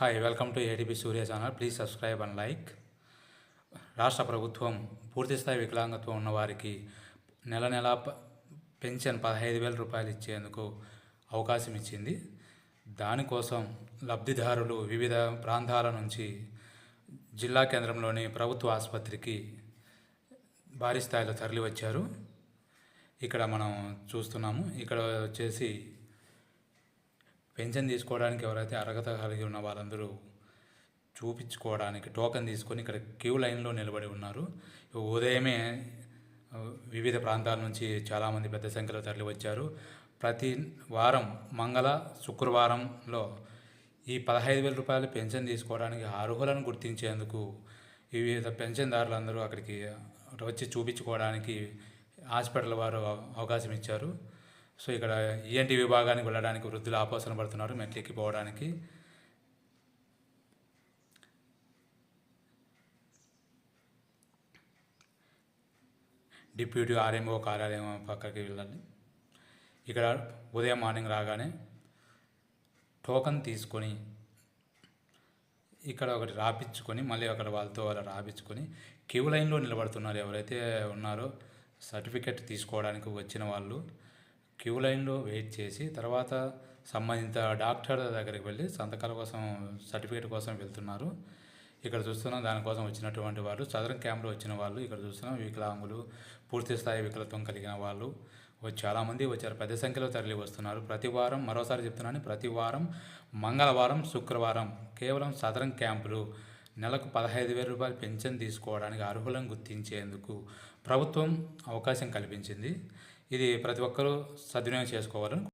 Hi welcome to ATP Surya channel please subscribe and like రాష్ట్ర ప్రభుత్వం పూర్తిస్థాయి వికలాంగత్వం ఉన్నవారికి నెల నెల ప- పెన్షన్ పదహైదు వేల రూపాయలు ఇచ్చేందుకు అవకాశం ఇచ్చింది. దానికోసం లబ్ధిదారులు వివిధ ప్రాంతాల నుంచి జిల్లా కేంద్రంలోని ప్రభుత్వ ఆసుపత్రికి భారీ స్థాయిలో తరలివచ్చారు. ఇక్కడ మనం చూస్తున్నాము. ఇక్కడ వచ్చేసి పెన్షన్ తీసుకోవడానికి ఎవరైతే అర్హత కలిగి ఉన్న వాళ్ళందరూ చూపించుకోవడానికి టోకెన్ తీసుకొని ఇక్కడ క్యూ లైన్లో నిలబడి ఉన్నారు. ఉదయమే వివిధ ప్రాంతాల నుంచి చాలామంది పెద్ద సంఖ్యలో తరలి వచ్చారు ప్రతి వారం మంగళ శుక్రవారంలో ఈ పదహైదు వేల రూపాయలు పెన్షన్ తీసుకోవడానికి అర్హులను గుర్తించేందుకు వివిధ పెన్షన్దారులందరూ అక్కడికి వచ్చి చూపించుకోవడానికి హాస్పిటల్ వారు అవకాశం ఇచ్చారు. సో ఇక్కడ ఈఎన్టీ విభాగానికి వెళ్ళడానికి వృద్ధులు ఆపోసన పడుతున్నారు మెట్లు ఎక్కిపోవడానికి డిప్యూటీ ఆర్ఎంఓ కార్యాలయం పక్కకి వెళ్ళాలి. ఇక్కడ ఉదయం మార్నింగ్ రాగానే టోకన్ తీసుకొని ఇక్కడ ఒకటి రాపించుకొని మళ్ళీ అక్కడ వాళ్ళతో అలా రాపించుకొని క్యూ లైన్లో నిలబడుతున్నారు ఎవరైతే ఉన్నారో సర్టిఫికెట్ తీసుకోవడానికి వచ్చిన వాళ్ళు. క్యూ లైన్లో వెయిట్ చేసి తర్వాత సంబంధిత డాక్టర్ దగ్గరికి వెళ్ళి సంతకాల కోసం సర్టిఫికేట్ కోసం వెళ్తున్నారు. ఇక్కడ చూస్తున్నాం దానికోసం వచ్చినటువంటి వాళ్ళు సదరం క్యాంప్లో వచ్చిన వాళ్ళు ఇక్కడ చూస్తున్నాం వికలాంగులు పూర్తి స్థాయి వికలత్వం కలిగిన వాళ్ళు. చాలామంది వచ్చారు పెద్ద సంఖ్యలో తరలి వస్తున్నారు. ప్రతి వారం మరోసారి చెప్తున్నాను ప్రతి వారం మంగళవారం శుక్రవారం కేవలం సదరం క్యాంపులు. నెలకు పదహైదు వేల రూపాయలు పెన్షన్ తీసుకోవడానికి అర్హులను గుర్తించేందుకు ప్రభుత్వం అవకాశం కల్పించింది. ఇది ప్రతి ఒక్కరూ సద్వినియోగం చేసుకోవాలని